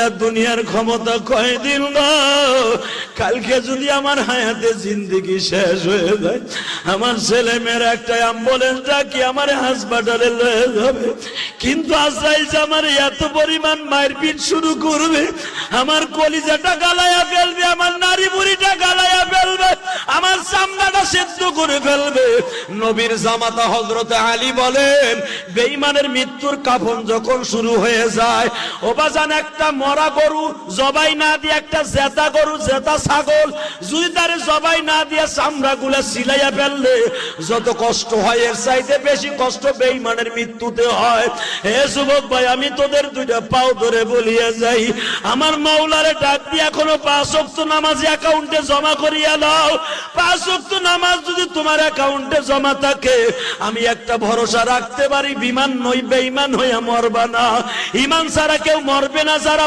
আল্লাহ দুনিয়ার ক্ষমতা কয়দিন গো কালকে যদি আমার হায়াতে জিন্দিগি শেষ হয়ে যায়, আমার ছেলে মেয়ের একটা অ্যাম্বুলেন্স ডাকি, আমার হাসপাতালে লয়ে যাবে। কিন্তু আজরাইল আমার এত পরিমাণ মায়ের পিঠ শুরু করবে, আমার কলিজাটা গালায়া ফেলবে, আমার নারী বুড়িটা গালায়া ফেলবে, আমার চামড়াটা সেদ্ধ করে ফেলবে। নবীর জামাতা হজরতে আলী বলেন বেইমানের মৃত্যুর কাফন যখন শুরু হয়ে যায় ওবাজান একটা মরা গরু, জবাই না দিয়ে একটা জেতা গরু, জেতা ছাগল, যদি তারে জবাই না দিয়ে চামড়া গুলা সিলাইয়া ফেললে, যত কষ্ট হয়, এর চাইতে বেশি কষ্ট বেঈমানের মৃত্যুতে হয়। হে যুবক ভাই, আমি তোদের দুইটা পাও ধরে বলিয়া যাই। আমার মাওলারে ডাক দিয়ে এখনও পাঁচ অক্ত নামাজ অ্যাকাউন্টে জমা করিয়া দাও। পাঁচ অক্ত নামাজ যদি তোমার অ্যাকাউন্টে জমা থাকে, আমি একটা ভরসা রাখতে পারি, বিমান নই, বেঈমান হইয়া মরবা না। ইমান ছাড়া কেউ মরবে না, যারা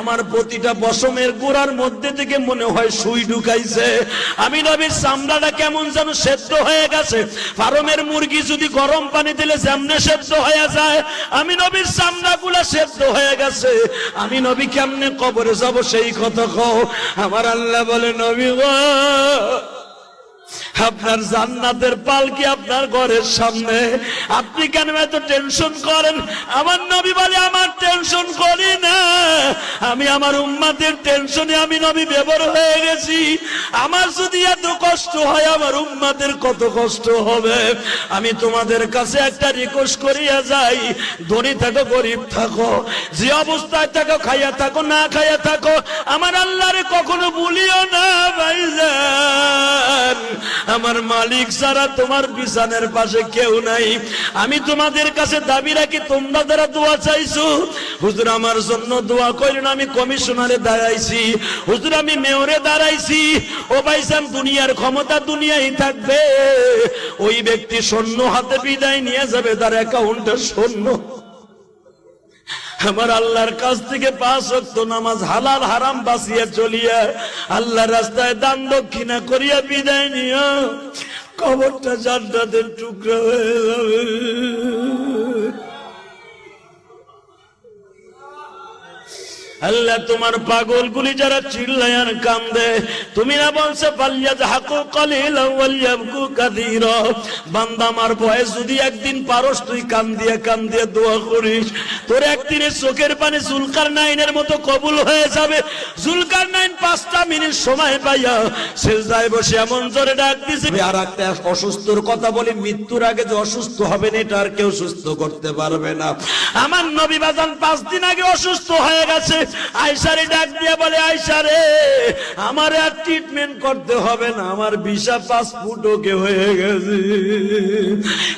আমার প্রতিটা বসমের গোড়ার মধ্যে থেকে মনে হয় সুই ঢুকাইছে। আমি নবীর চামড়াটা কেমন যেন সেদ্ধ হয়ে গেছে। ফার্মের মুরগি যদি গরম পানি দিলে যেমনে সেদ্ধ হয়ে যায়, আমি নবীর চামড়া গুলা সেদ্ধ হয়ে গেছে। আমি নবী কেমনে কবরে যাব সেই কথা কও? আমার আল্লাহ বলে নবী গো আপনার জান্নাতের পালকি আপনার ঘরের সামনে। আপনি কেন এত টেনশন করেন? আমার নবী বলে, আমার টেনশন করি না। আমি আমার উম্মাদের টেনশনে আমি নবী বেবর হয়ে গেছি। আমার যদি এত কষ্ট হয়, আমার উম্মাদের কত কষ্ট হবে? আমি তোমাদের কাছে একটা রিকোয়েস্ট করিয়া যাই। ধনী থাকো, গরিব থাকো। যে অবস্থায় থাকো, খাইয়া থাকো, না খাইয়া থাকো, আমার আল্লাহরে কখনো বলিও না, ভাইজান। আমার মালিক ছাড়া তোমার বিছানের পাশে কেউ নাই, আমি তোমাদের কাছে দাবি রাখি, তোমরা যারা দোয়া চাইছো, হুজুর আমার জন্য দোয়া করেন আমি কমিশনারে দাঁড়াইছি, হুজুর আমি মেয়রে দাঁড়াইছি, ও ভাইসান দুনিয়ার ক্ষমতা দুনিয়াই থাকবে, ওই ব্যক্তি সৈন্য হাতে বিদায় নিয়ে যাবে, তার অ্যাকাউন্টে সৈন্য আমার আল্লাহর কাছ থেকে পাঁচ অক্ত নামাজ হালাল, হারাম বাসিয়া চলিয়া আল্লাহ রাস্তায় দান দক্ষিণা করিয়া বিদায় নিও কবরটা জান্নাতের টুকরা হয়ে যাবে। আল্লাহ তোমার পাগলগুলি যারা চিল্লায়ান কান্দে, তুমি না বলছে পাল্লিয়া হাকু কালিল ওয়ালিয়াবকু কাদির বান্দা আমার বয়স যদি একদিন পারস, তুই কান দিয়ে দিয়ে করিস। তোর একদিনে চোখের পানি জুলকার নাইনের মতো কবুল হয়ে যাবে। জুলকার নাইন পাঁচটা মিনিট সময় পাইয়া শেষদায় বসে এমন জোরে ডাক দিছে আর একটা অসুস্থর কথা বলি, মৃত্যুর আগে যে অসুস্থ হবেন, এটা আর কেউ সুস্থ করতে পারবে না। আমার নবী বাজান পাঁচ দিন আগে অসুস্থ হয়ে গেছে। আয়সারে ডাক দিয়ে বলে, আয়সারে, আমার আর ট্রিটমেন্ট করতে হবে না, আমার ভিসা পাসপোর্ট ওকে হয়ে গেছে।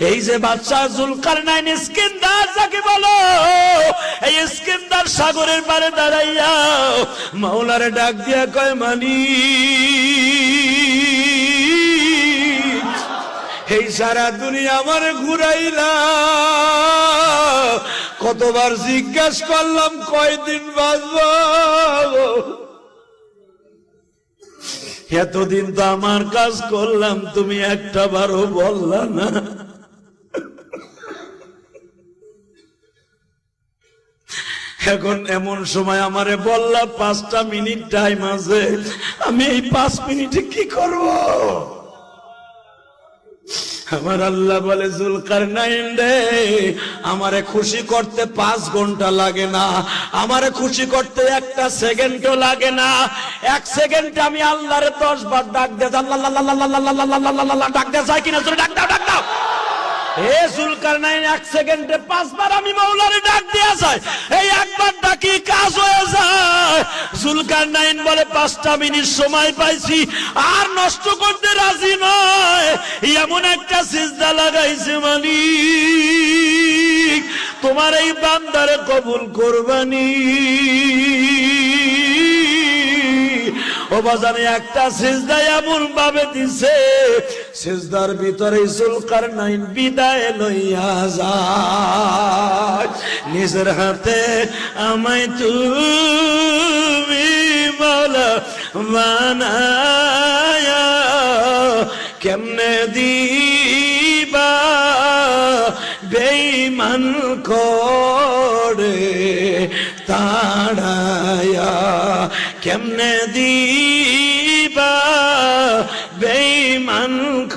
এই যে বাচ্চা জুলকার নাইন স্কিন্দার যাকে বলো, এই স্কিন্দার সাগরের পারে দাঁড়াইয়া মাওলারে ডাক দিয়া কয়, মানি, এই সারা দুনিয়া আমার ঘুরাইলা কতবার জিজ্ঞাস করলাম, কয়দিন এতদিন তো আমার কাজ করলাম, তুমি একটা বারও বললা না। এখন এমন সময় আমারে বললা, পাঁচটা মিনিট টাইম আছে, আমি এই পাঁচ মিনিটে কি করব? আমার আল্লাহ বলে জুলকার নাইন রে আমারে খুশি করতে পাঁচ ঘণ্টা লাগে না আমারে খুশি করতে একটা সেকেন্ডও লাগে না এক সেকেন্ড আমি আল্লাহরে দশ বার ডাক দে আল্লাহ ডাক দে চাই কিনা ডাক দাও ডাক দাও হে নাইন এক সেকেন্ডে পাঁচবার আমি ডাক যায়। একবার ডাকি কাজ হয়ে যায়? নাইন বলে, পাঁচটা মিনিট সময় পাইছি, আর নষ্ট করতে রাজি নয়। এমন একটা তোমার এই বান্দারে কবুল করবানি। ও বাজানে, একটা সিজদায় এমন ভাবে দিছে, সিজদার ভিতরে সুলকার নাইন বিদায় লইয়া যায়। নিজের হাতে আমায় তুমি মাওলা বানায়া কেমনে দিবা বেইমান করে তাড়ায়া, কেমনে দিবা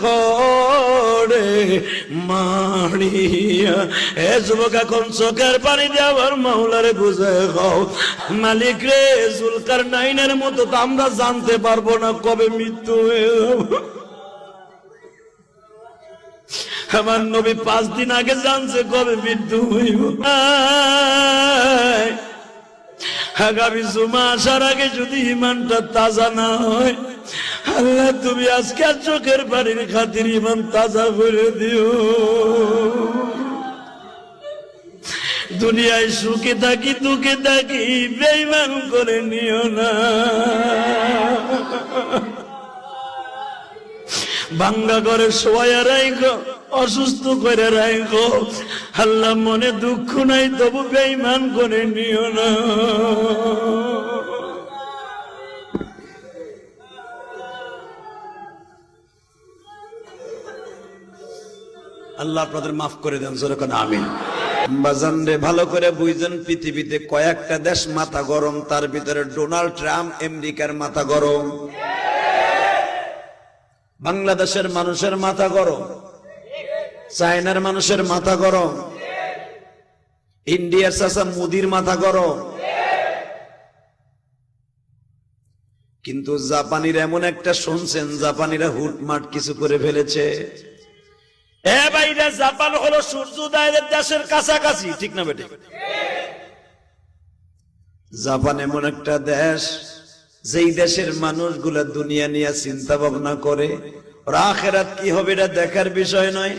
করে মারিয়া এ যুবক, এখন চোখের পানি দেওয়ার মাওলারে বুঝে গাও মালিক রে জুলকার নাইনের মতো তো আমরা জানতে পারব না কবে মৃত্যু হয়ে যাব আমার নবী পাঁচ দিন আগে জানছে কবে মৃত্যু হইব। আগামী জুমা আসার আগে যদি ইমানটা তাজা না হয়, আল্লাহ তুমি আজকে আর চোখের বাড়ির খাতির ইমান তাজা করে দিও। দুনিয়ায় সুখে থাকি, দুঃখে থাকি বেইমান করে নিও না। ভাঙ্গা করে শোয়া রাইখো। অসুস্থ করে রাইখো। আল্লাহ মনে দুঃখ নাই, তবু বেইমান করে নিও না। আল্লাহ আপনাদের মাফ করে দেন যেরকম আমিন। বাজান রে, ভালো করে বুঝছেন পৃথিবীতে কয়েকটা দেশ মাথা গরম, তার ভিতরে ডোনাল্ড ট্রাম্প আমেরিকার মাথা গরম। বাংলাদেশের মানুষের মাথা গরম। চায়নার মানুষের মাথা গরম। ইন্ডিয়ার চাষা মুদির মাথা গরম। কিন্তু জাপানিরা এমন একটা শুনছেন, জাপানিরা হুটমাট কিছু করে ফেলেছে। এ ভাইরা জাপান হলো সূর্যোদয়ের দেশের কাছাকাছি, ঠিক না বেটে? জাপান এমন একটা দেশ, যেই দেশের মানুষগুলা দুনিয়া নিয়ে চিন্তা ভাবনা করে, ওরা আখেরাত কি হবে এটা দেখার বিষয় নয়।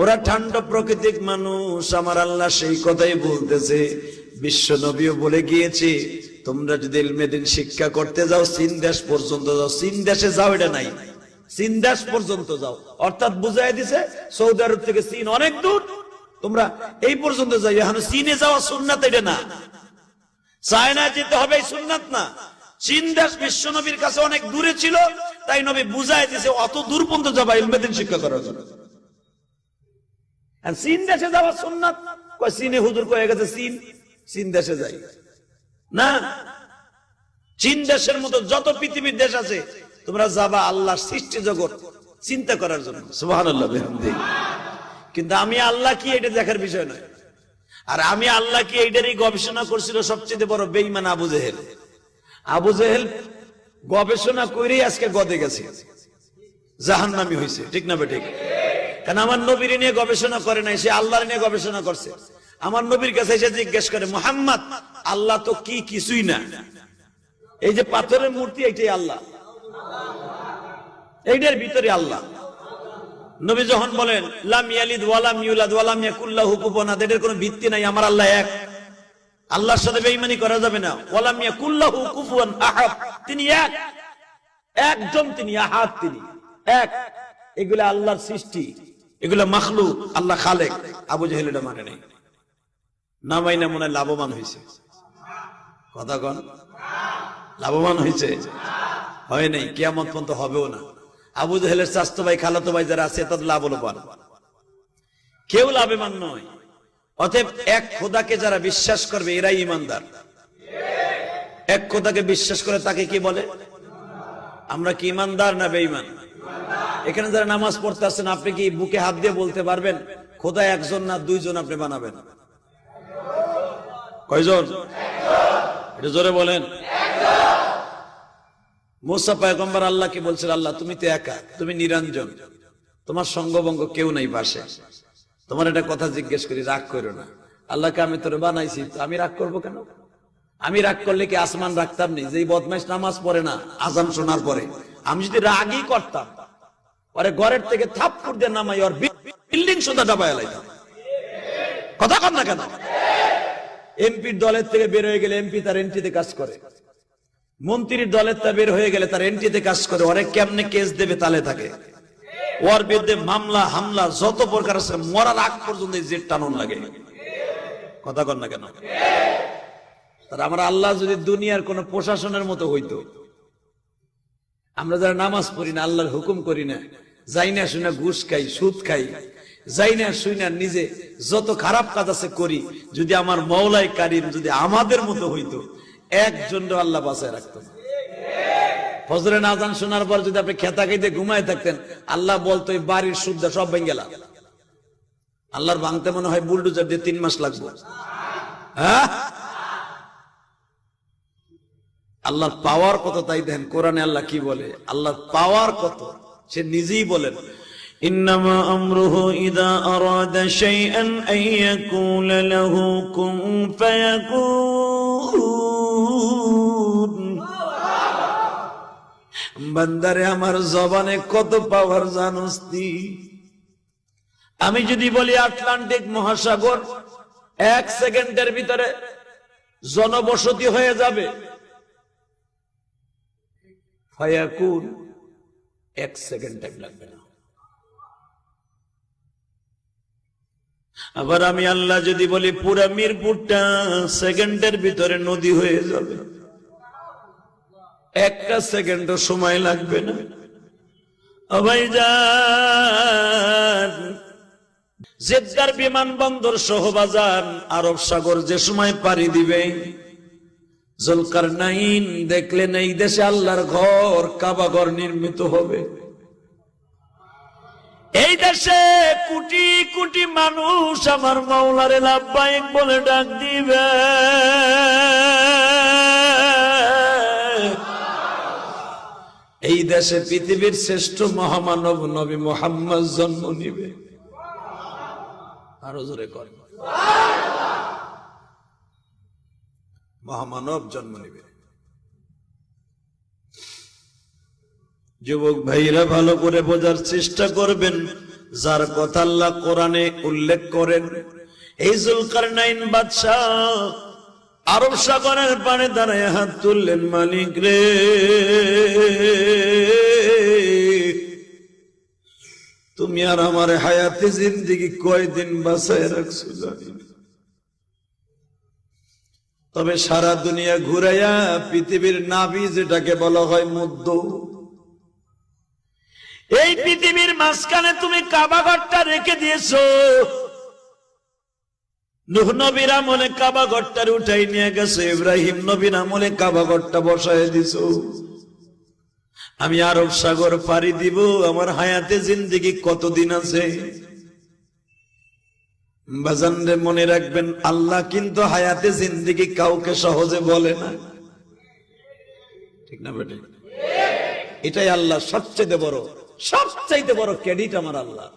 ওরা ঠান্ডা প্রকৃতিক মানুষ, আমার আল্লাহ সেই কথাই বলতেছে। বিশ্ব নবীও বলে গিয়েছে, তোমরা যদি ইলমেদিন শিক্ষা করতে যাও, চীন দেশ পর্যন্ত যাও। চীন দেশে যাও, এটা নাই। দেশ পর্যন্ত যাও। অর্থাৎ বুঝাই দিছে, সৌদি আরব থেকে অনেক দূর। তোমরা এই পর্যন্ত যাই এখন চীনে যাওয়া সুন্নাত এটা না। চায়না যেতে হবে, এই সুন্নাত না। চীন দেশ বিশ্ব নবীর কাছে অনেক দূরে ছিল, তাই নবী বুঝাই দিছে, অত দূর পর্যন্ত যাবা ইলমেদিন শিক্ষা করার জন্য। দেশে হুজুর কয়ে গেছে দেশে যাই। না। চীন দেশের মতো যত পৃথিবীর দেশ আছে, তোমরা যাবা আল্লাহ সৃষ্টি জগৎ চিন্তা করার জন্য। কিন্তু আমি আল্লাহ কি এটা দেখার বিষয় নয়। আর আমি আল্লাহ কি এইটারই গবেষণা করছিল সবচেয়ে বড় বেইমান আবু জেহেল? আবু জেহেল গবেষণা করেই আজকে গদে গেছে। জাহান নামি হয়েছে ঠিক না বেঠিক কারণ আমার নবীর নিয়ে গবেষণা করে নাই, সে আল্লাহর নিয়ে গবেষণা করছে। আমার নবীর কাছে এসে জিজ্ঞেস করে, মোহাম্মদ, আল্লাহ তো কি কিছুই না। এই যে পাথরের মূর্তি, এইটাই আল্লাহ। এইটার ভিতরে আল্লাহ। নবী যখন বলেন, লাম ইয়ালিদ ওয়ালাম ইউলাদ ওয়ালাম ইয়াকুল্লাহু কোনো ভিত্তি নাই, আমার আল্লাহ এক। আল্লাহর সাথে বেঈমানি করা যাবে না। ওয়ালাম আহাদ, তিনি এক। একজন তিনি, আহাদ তিনি। এক। এগুলা আল্লাহর সৃষ্টি। এগুলা মাখলু আল্লাহ খালেক। আবু জাহেল এটা মানে নেই। না মাইনা মনে লাভবান হয়েছে কথা কন। লাভবান হয়েছে হয় নাই, কেয়ামত পর্যন্ত হবেও না। আবু জাহেলের স্বাস্থ্য ভাই, খালাতো ভাই যারা আছে, তাদের লাভ লাভবান কেউ লাভবান নয়। অতএব এক খোদাকে যারা বিশ্বাস করবে, এরাই ইমানদার। এক খোদাকে বিশ্বাস করে তাকে কি বলে? আমরা কি ইমানদার না বেঈমান? এখানে যারা নামাজ পড়তে আসছেন আপনি কি বুকে হাত দিয়ে বলতে পারবেন, খোদা একজন না দুইজন আপনি বানাবেন? কয়জন? এটা জোরে বলেন। মোসা পয়গম্বর আল্লাহ, তুমি তো একা, তুমি নিরঞ্জন। তোমার সঙ্গভঙ্গ কেউ নাই পাশে। তোমার একটা কথা জিজ্ঞেস করি, রাগ করো না। আল্লাহকে আমি তোরে বানাইছি আমি রাগ করব কেন? আমি রাগ করলে কি আসমান রাখতাম নি? যেই বদমাইশ নামাজ পড়ে না, আজান শোনার পরে। আমি যদি রাগই করতাম পরে ঘরের থেকে থাপ্পড় দিয়ে নামাই, ওর বিল্ডিং সোজা ডাবায় লাইতাম। কথা কর না কেন? এমপির দলের থেকে বের হয়ে গেলে এমপি তার এন্ট্রিতে কাজ করে। মন্ত্রীর দলের তা বের হয়ে গেলে তার এন্ট্রিতে কাজ করে। অনেক কেমনে কেস দেবে তালে থাকে ওর বিরুদ্ধে মামলা, হামলা, যত প্রকার আছে, মরার আগ পর্যন্ত জেট টানুন লাগে। কথা কর না কেন? তার আমরা আল্লাহ যদি দুনিয়ার কোন প্রশাসনের মতো হইতো। আমরা যারা নামাজ পড়ি না, আল্লাহর হুকুম করি না, যাই না শুনে ঘুষ খাই, সুদ খাই, যাই না শুই না নিজে যত খারাপ কাজ আছে করি, যদি আমার মৌলাই কারিম যদি আমাদের মতো হইতো, একজন আল্লাহ বাঁচায় রাখতো। না। ফজরে নাজান শোনার পর যদি আপনি খেতা খাইতে ঘুমায় থাকতেন, আল্লাহ বলতো, এই বাড়ির সুদ্ধা সব ভেঙে গেলাম আল্লাহর ভাঙতে মনে হয় বুলডোজার দিয়ে তিন মাস লাগবে। হ্যাঁ? আল্লাহর পাওয়ার কত তাই দেন কোরআনে আল্লাহ কি বলে আল্লাহর পাওয়ার কত সে নিজেই বলেন إنما أمره إذا أراد شيئا أن يقول له كن فيكون বান্দারে আমার জবানে কত পাওয়ার জানোস তুই? আমি যদি বলি আটলান্টিক মহাসাগর এক সেকেন্ডের ভিতরে জনবসতি হয়ে যাবে ফায়াকুন এক সেকেন্ড টাইম লাগবে না। আবার আমি আল্লাহ যদি বলি, পুরা মিরপুরটা সেকেন্ডের ভিতরে নদী হয়ে যাবে। একটা সেকেন্ডও সময় লাগবে না। ভাই যান জেদ্দার বিমানবন্দর সহবাজান আরব সাগর যে সময় পাড়ি দিবে জলকার নাইন দেখলেন এই দেশে আল্লাহর ঘর কাবাঘর নির্মিত হবে। এই দেশে কোটি কোটি মানুষ আমার মাওলারে লাভবাহিক বলে ডাক দিবে। এই দেশে পৃথিবীর শ্রেষ্ঠ মহামানব নবী মোহাম্মদ জন্ম নিবে। আরও জোরে কর। মহামানব জন্ম নিবে। যুবক ভাইরা, ভালো করে বোঝার চেষ্টা করবেন। যার কথা আল্লাহ কোরআনে উল্লেখ করেন, এই জুলকার নাইন বাদশাহ আরব সাগরের পানে দাঁড়ায় হাত তুললেন, মালিক রে। তুমি আর আমার হায়াতে জিন্দিগি কয়দিন বাসায় রাখছো জানি না। তবে সারা দুনিয়া ঘুরাইয়া পৃথিবীর নাভি যেটাকে বলা হয় মধ্য। এই পৃথিবীর মাঝখানে তুমি কাবাঘরটা রেখে দিয়েছ। আমি আরব সাগর পাড়ি দিব, আমার হায়াতে জিন্দিগি কতদিন আছে? বাজানরে মনে রাখবেন, আল্লাহ কিন্তু হায়াতে জিন্দিগি কাউকে সহজে বলে না। ঠিক না বেটে? এটাই আল্লাহ সবচেয়ে বড়, সবচাইতে বড় ক্রেডিট আমার আল্লাহ।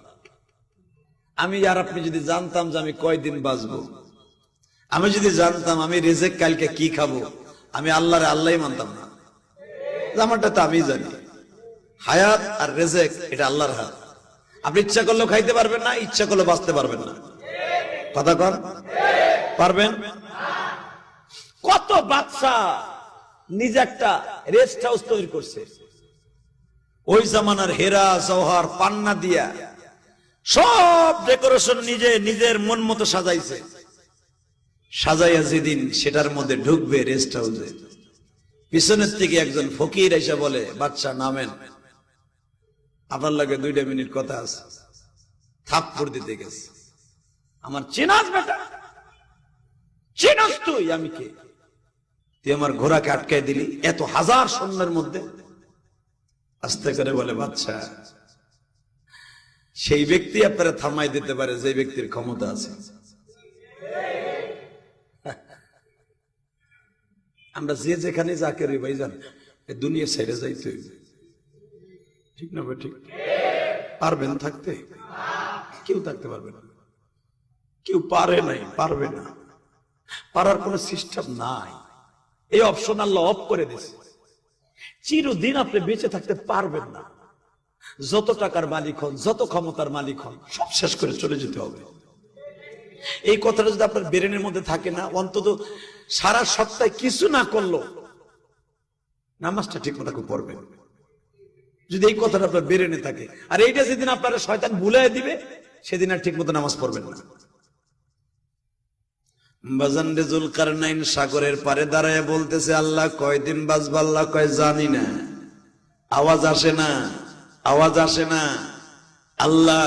আমি আর আপনি যদি জানতাম যে আমি কয়দিন বাঁচবো, আমি যদি জানতাম আমি রেজেক কালকে কি খাব, আমি আল্লাহরে আল্লাহ মানতাম না। আমারটা তো আমি জানি। হায়াত আর রেজেক, এটা আল্লাহর হাত। আপনি ইচ্ছা করলেও খাইতে পারবেন না, ইচ্ছা করলে বাঁচতে পারবেন না। কথা কর পারবেন? কত বাচ্চা নিজে একটা রেস্ট হাউস তৈরি করছে। ওই জামানার হেরা, জওহার, পান্না দিয়া সব ডেকোরেশন নিজে, নিজের মন মতো সাজাইছে। সাজাইয়া যেদিন সেটার মধ্যে ঢুকবে রেস্ট হাউসে পিছনের থেকে একজন ফকির এসে বলে, বাচ্চা, নামেন। আপনার লাগে দুইটা মিনিট কথা আছে। থাপ্পড় দিতে গেছে। আমার চেনাস বেটা। চেনাস তুই, আমি কে? তুই আমার ঘোড়াকে আটকাই দিলি এত হাজার সৈন্যের মধ্যে। আস্তে করে বলে, বাচ্চা, সেই ব্যক্তি আপনারা থামাই দিতে পারে যে ব্যক্তির ক্ষমতা আছে। আমরা যে যেখানে যা করি ভাই জান দুনিয়া ছেড়ে যাইতে হইবে। ঠিক না ভাই, ঠিক? পারবেন থাকতে? কেউ থাকতে পারবে না। কেউ পারে নাই, পারবে না। পারার কোন সিস্টেম নাই। এই অপশন আল্লাহ অফ করে দিছে। চিরদিন আপনি বেঁচে থাকতে পারবেন না। যত টাকার মালিক হন, যত ক্ষমতার মালিক হন, সব শেষ করে চলে যেতে হবে। এই কথাটা যদি আপনার ব্রেনের মধ্যে থাকে না, অন্তত সারা সপ্তাহে কিছু না করল, নামাজটা ঠিক মতো পড়বেন। যদি এই কথাটা আপনার বেরেনে থাকে, আর এইটা যেদিন আপনারা শয়তান ভুলাই দিবে, সেদিন আর ঠিক মতো নামাজ পড়বেন না। বাজান কারনাইন সাগরের পারে দাঁড়ায় বলতেছে, আল্লাহ কয়দিন বাজবা আল্লাহ কয় জানি না। আওয়াজ আসে না, আওয়াজ আসে না। আল্লাহ,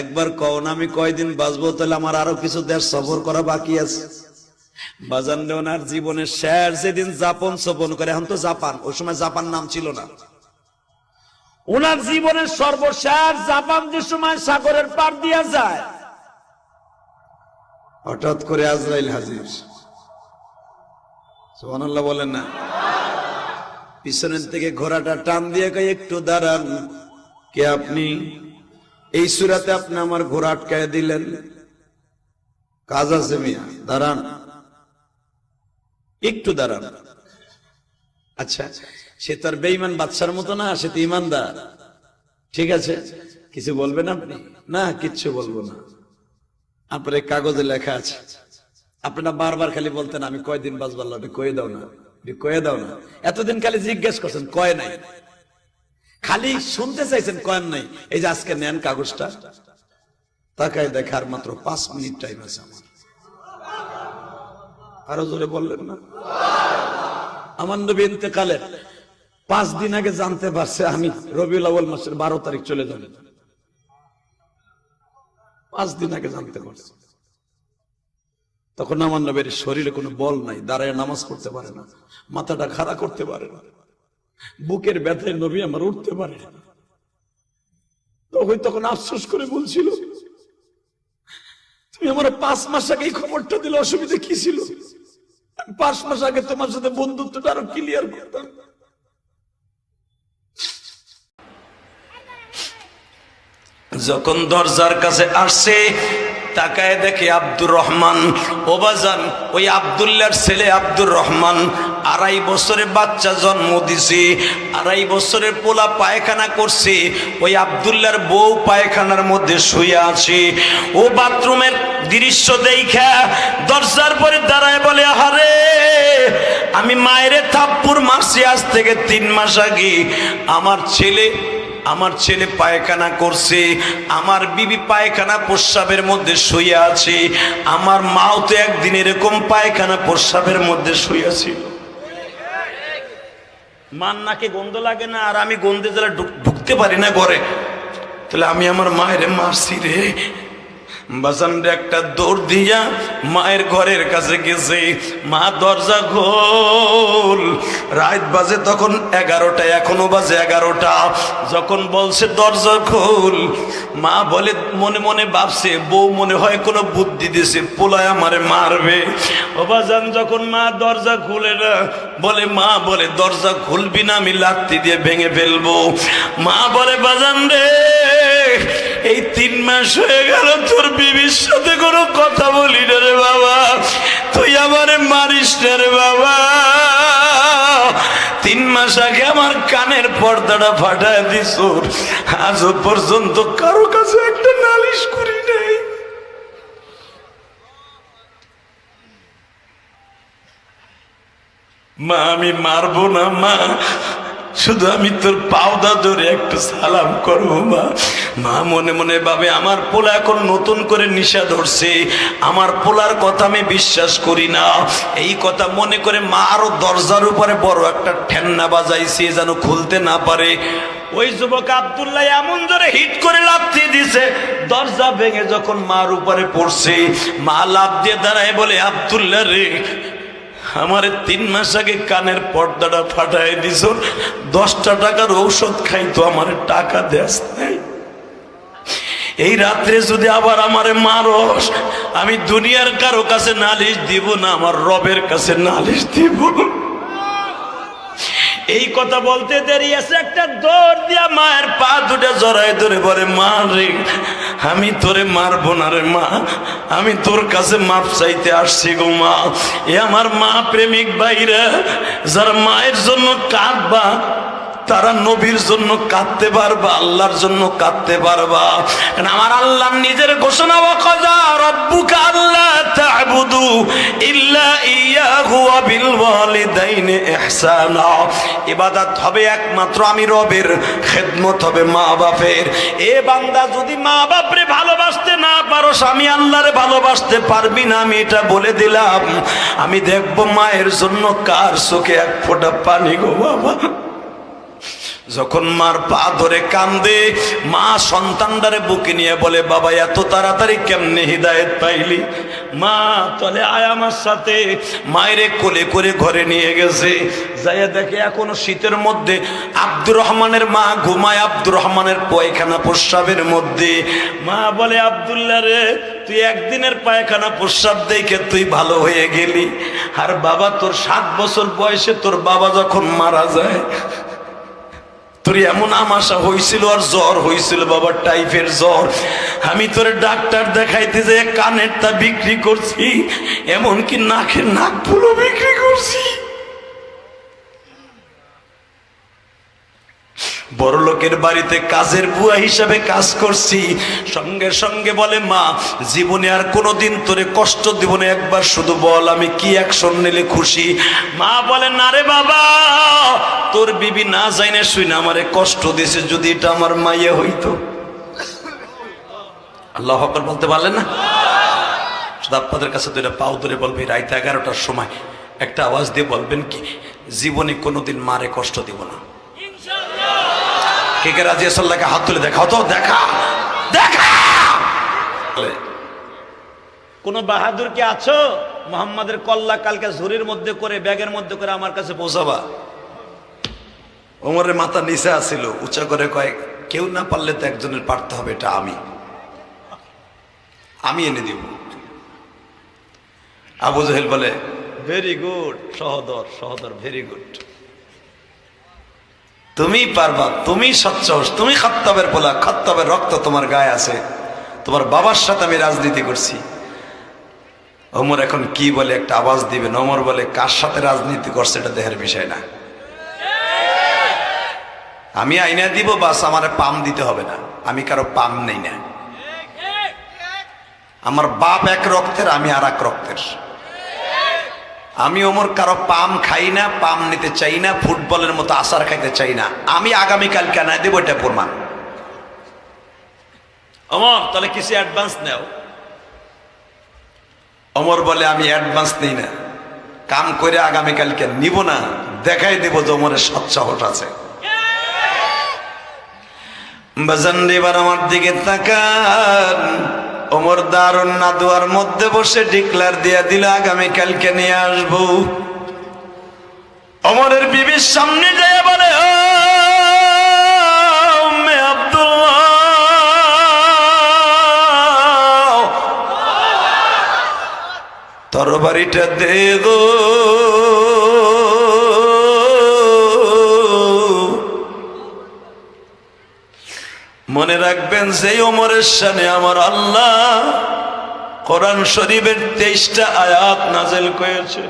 একবার কও না, আমি কয়দিন তাহলে আমার আরও কিছু দেশ সফর করা বাকি আছে। বাজানরে ওনার জীবনের শেষ যেদিন জাপান সপন করে, এখন তো জাপান, ওই সময় জাপান নাম ছিল না। ওনার জীবনের সর্বশেষ জাপান যে সময় সাগরের পার দিয়া যায় হঠাৎ করে আজরাইল হাজির। সুবহানাল্লাহ বলেন না। পিছনের থেকে ঘোড়াটা টান দিয়ে কয়, একটু দাঁড়ান। কে আপনি? এই সুরাতে আপনি আমার ঘোড়া আটকায় দিলেন। কাজ আছে মিয়া, দাঁড়ান। একটু দাঁড়ান। আচ্ছা সে তার বেঈমান বাদশার মতো না, সে তো ইমানদার ঠিক আছে, কিছু বলবেন আপনি? না, কিচ্ছু বলব না। আপনার কাগজে লেখা আছে। আপনারা বারবার খালি বলতেন, আমি কয়দিন বাঁচবো আল্লাহ একটু কয়ে দাও না কয়ে দাও না। এতদিন খালি জিজ্ঞেস করছেন, কয় নাই? খালি শুনতে চাইছেন, কয়েন নাই? এই যে আজকে নেন কাগজটা। তাকায় দেখার মাত্র পাঁচ মিনিট টাইম আছে আমার। আরও জোরে বললেন না? আমার নবী ইন্তেকালের পাঁচ দিন আগে জানতে পারছে আমি রবিউল আউ্ল মাসের বারো তারিখ চলে যাবে। পাঁচ দিন আগে জানতে পারছে। তখন আমার নবীর শরীরে কোনো বল নাই, দাঁড়ায় নামাজ পড়তে পারে না, মাথাটা খাড়া করতে পারে না, বুকের ব্যথায় নবী আমার উঠতে পারে না। তখন তখন আফসোস করে বলছিল, তুমি আমার পাঁচ মাস আগে এই খবরটা দিলে অসুবিধা কি ছিল? পাঁচ মাস আগে তোমার সাথে বন্ধুত্বটা আরও ক্লিয়ার করতাম। যখন দরজার কাছে আসছে, তাকায় দেখে আব্দুর রহমান। ওবাজান ওই আবদুল্লার ছেলে আব্দুর রহমান, আড়াই বছরে বাচ্চা জন্ম দিছে, আড়াই বছরের পোলা পায়খানা করছে, ওই আবদুল্লার বউ পায়খানার মধ্যে শুয়ে আছে। ও বাথরুমের দৃশ্য দেখা দরজার পরে দাঁড়ায় বলে, আহারে, আমি মায়েরে থাপ্পুর মারছি আজ থেকে তিন মাস আগে। আমার ছেলে আমার ছেলে পায়খানা করছে, আমার বিবি পায়খানা প্রস্রাবের মধ্যে শুয়ে আছে, আমার মাও তো একদিন এরকম পায়খানা প্রস্রাবের মধ্যে শুয়েছিল মান নাকে গন্ধ লাগে না, আর আমি গন্ধে যারা ঢুকতে পারি না ঘরে। তাহলে আমি আমার মায়ের মারছি রে। বাসান একটা দৌড় দিয়া মায়ের ঘরের কাছে গেছে। মা দরজা খোল। রাত বাজে তখন এগারোটা, এখনও বাজে এগারোটা। যখন বলছে দরজা খোল, মা বলে, মনে মনে ভাবছে, বউ মনে হয় কোনো বুদ্ধি দিছে, পোলায় আমারে মারবে। ও বাজান যখন মা দরজা খুলে না, বলে, মা বলে, দরজা খুলবি না, আমি লাত্তি দিয়ে ভেঙে ফেলব। মা বলে, বাজান রে এই তিন মাস হয়ে গেল, তোর বিবির সাথে কোনো কথা বলি না রে বাবা। তুই আমারে মারিস না রে বাবা। তিন মাস আগে আমার কানের পর্দাটা ফাটায় দিস আজও পর্যন্ত কারও কাছে একটা নালিশ করি নাই। মা, আমি মারবো না, মা। শুধু আমি তোর পাওদা ধরে একটু সালাম করব মা। মা মনে মনে ভাবে, আমার পোলা এখন নতুন করে নিশা ধরছে। আমার পোলার কথা আমি বিশ্বাস করি না। এই কথা মনে করে মা আরও দরজার উপরে বড় একটা ঠেন্না বাজাইছে যেন খুলতে না পারে। ওই যুবক আবদুল্লাহ এমন জোরে হিট করে লাফতি দিছে। দরজা ভেঙে যখন মার উপরে পড়ছে, মা লাভ দিয়ে দাঁড়ায় বলে, আবদুল্লাহ রে আমার তিন মাস আগে কানের পর্দাটা ফাটাই দিস দশটা টাকার ঔষধ খাই তো আমার টাকা দেশ নাই। এই রাত্রে যদি আবার আমারে মারস, আমি দুনিয়ার কারও কাছে নালিশ দিব না, আমার রবের কাছে নালিশ দিব। এই কথা বলতে দেরি আছে, একটা দৌড় দিয়া মায়ের পা দুটা জড়াই ধরে বলে, মা রে, আমি তোরে মারবো না রে মা, আমি তোর কাছে মাপ চাইতে আসছি গো মা। এ আমার মা প্রেমিক বাইরে যারা মায়ের জন্য কাঁদবা তারা নবীর জন্য কাঁদতে পারবা, আল্লাহর জন্য কাঁদতে পারবা। আমার আল্লাহ নিজের ঘোষণা ওয়াকাজা রব্বুকা আল্লাহ তা'বুদু ইল্লা ইয়াহু ওয়া বিল ওয়ালিদাইনি ইহসানা। ইবাদত হবে একমাত্র আমি রবের, খেদমত হবে মা বাপের। এ বান্দা যদি মা বাপরে ভালোবাসতে না পারো আমি আল্লাহরে ভালোবাসতে পারবি না, আমি এটা বলে দিলাম। আমি দেখব মায়ের জন্য কার চোখে এক ফোঁটা পানি গো বাবা। যখন মার পা ধরে কান্দে, মা সন্তানটারে বুকে নিয়ে বলে, বাবা, এত তাড়াতাড়ি কেমনে হৃদায়ত পাইলি? মা তলে আয় আমার সাথে। মায়েরে কোলে করে ঘরে নিয়ে গেছে। যাইয়া দেখে এখনও শীতের মধ্যে আব্দুর রহমানের মা ঘুমায়, আব্দুর রহমানের পয়খানা প্রস্রাবের মধ্যে। মা বলে, আব্দুল্লাহ রে, তুই একদিনের পায়খানা প্রস্রাব দেখে তুই ভালো হয়ে গেলি। আর বাবা, তোর সাত বছর বয়সে তোর বাবা যখন মারা যায় তোর এমন আমাশা হয়েছিল আর জ্বর হয়েছিল বাবার টাইফের জ্বর। আমি তোর ডাক্তার দেখাইতে যে কানেরটা বিক্রি করছি, এমনকি নাকের নাক ফুলও বিক্রি করছি। বড় লোকের বাড়িতে কাজের বুয়া হিসাবে কাজ করছি। সঙ্গে সঙ্গে বলে, মা, জীবনে আর কোনোদিন তোরে কষ্ট দিব না। একবার শুধু বল, আমি কি অ্যাকশন নিলে খুশি? মা বলে, না রে বাবা, তোর বিবি না যাই না শুই না আমারে কষ্ট দিছে যদি এটা আমার মাইয়া হইতো। আল্লাহ হকর বলতে পারলেন না? শুধু আপনাদের কাছে দুইটা পাও ধরে বলবে রাইতে এগারোটার সময় একটা আওয়াজ দিয়ে বলবেন কি, জীবনে কোনোদিন মারে কষ্ট দিব না। কে কে রাজি আসাল্লাহকে হাত তুলে দেখাও তো দেখা। দেখা! কোন বাহাদুর কি আছো? মোহাম্মদের কল্লা কালকে ঝুরির মধ্যে করে ব্যাগের মধ্যে করে আমার কাছে পৌঁছাবা। ওমরের মাথা নিচে আসিল উঁচা করে কয়েক কেউ না পারলে তো একজনের পারতে হবে এটা আমি। আমি এনে দিব। আবু জাহেল বলে ভেরি গুড সহদর সহদর ভেরি গুড তুমি পারবা, তুমি স্বচ্ছ তুমি খত্তবের পোলা, খত্তবের রক্ত তোমার গায়ে আছে। তোমার বাবার সাথে আমি রাজনীতি করছি। অমর এখন কি বলে একটা আওয়াজ দিবেন? ওমর বলে, কার সাথে রাজনীতি করছে এটা দেহের বিষয় না। আমি আইনা দিব, বাস আমার পাম দিতে হবে না। আমি কারও পাম নেই না। আমার বাপ এক রক্তের, আমি আর এক রক্তের। আমি ওমর কারও পাম খাই না, পাম নিতে চাই না, ফুটবলের মতো আসার খাইতে চাই না। আমি আগামীকাল কেন দেবো এটা প্রমাণ। অমর তাহলে কিছু অ্যাডভান্স নেও। অমর বলে, আমি অ্যাডভান্স নিই না। কাম করে আগামীকালকে নিব না। দেখাই দেব যে অমরের সৎ সাহস আছে। বাজান, এবার আমার দিকে তাকান। ওমর দারুণ নাদুয়ার মধ্যে বসে ডিক্লার দিয়া দিল, আগামী কালকে নিয়ে আসব। অমরের বিবির সামনে যায় বলে তরবারিটা দে গো মনে রাখবেন সেই ওমরের সামনে আমার আল্লাহ কোরআন শরীফের তেইশটা আয়াত নাজেল করেছে।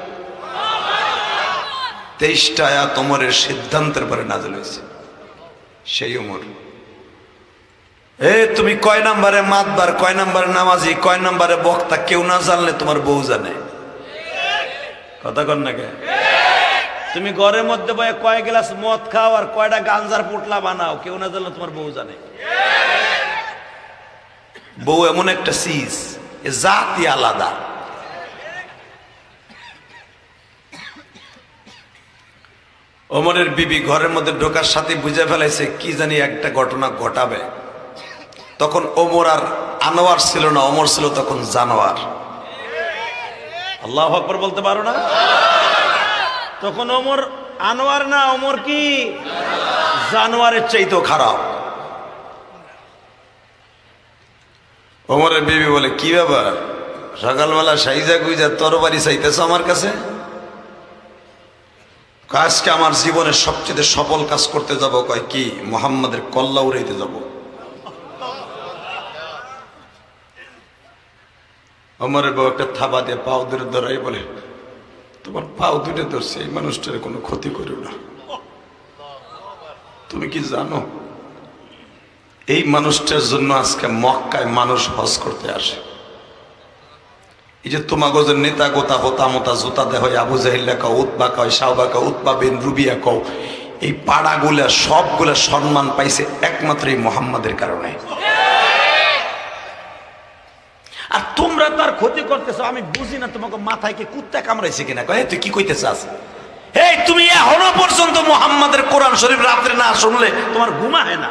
তেইশটা আয়াত ওমরের সিদ্ধান্তের পরে নাজেল হয়েছে। সেই ওমর। এ, তুমি কয় নাম্বারে মাতবার, কয় নাম্বারে নামাজি, কয় নাম্বারে বক্তা, কেউ না জানলে তোমার বউ জানে। কথা কন না তুমি ঘরের মধ্যে বয়ে কয় গ্লাস মদ খাও আর কয়টা গাঞ্জার পুটলা বানাও, কেউ না জানলে তোমার বউ জানে। বউ এমন একটা সিজ এ জাতি আলাদা। ওমরের বিবি ঘরের মধ্যে ঢোকার সাথে বুঝে ফেলাইছে কি জানি একটা ঘটনা ঘটাবে। তখন ওমর আর আনোয়ার ছিল না অমর ছিল তখন জানোয়ার। আল্লাহ আকবর বলতে পারো না? তখন ওমর আনোয়ার না, ওমর কি? জানোয়ারের চাইতেও খারাপ। ওমরের বিবি বলে, কি ব্যাপার? সকালবেলা সাইজা গুইজা তরবারি চাইতেছ আমার কাছে? কাজকে আমার জীবনের সবচেয়ে সফল কাজ করতে যাব। কয়, কি? মোহাম্মদের কল্লা উড়াইতে যাব। অমরের বউ একটা থাবা দিয়ে পাও ধরে ধরাই বলে, তোমার পাও দুটো ধরছে, এই মানুষটার কোনো ক্ষতি করিও না। তুমি কি জানো এই মানুষটার জন্য আজকে মক্কায় মানুষ হজ করতে আসে। এই যে যে নেতা গোতা, হোতা মোতা, জুতা দেহ আবু জাহিল্লা কাও উৎবা কয় শাহবা কাও উৎবা বিন রুবিয়া কও, এই পাড়াগুলা সবগুলা সম্মান পাইছে একমাত্র এই মোহাম্মদের কারণে। আর তোমরা তার ক্ষতি করতেছ, আমি বুঝি না তোমাকে মাথায় কি কুত্তা কামড়াইছে কিনা। কয় তুই কি কইতে চাস এই, তুমি এখনও পর্যন্ত মোহাম্মদের কোরআন শরীফ রাত্রে না শুনলে তোমার ঘুমা হয় না।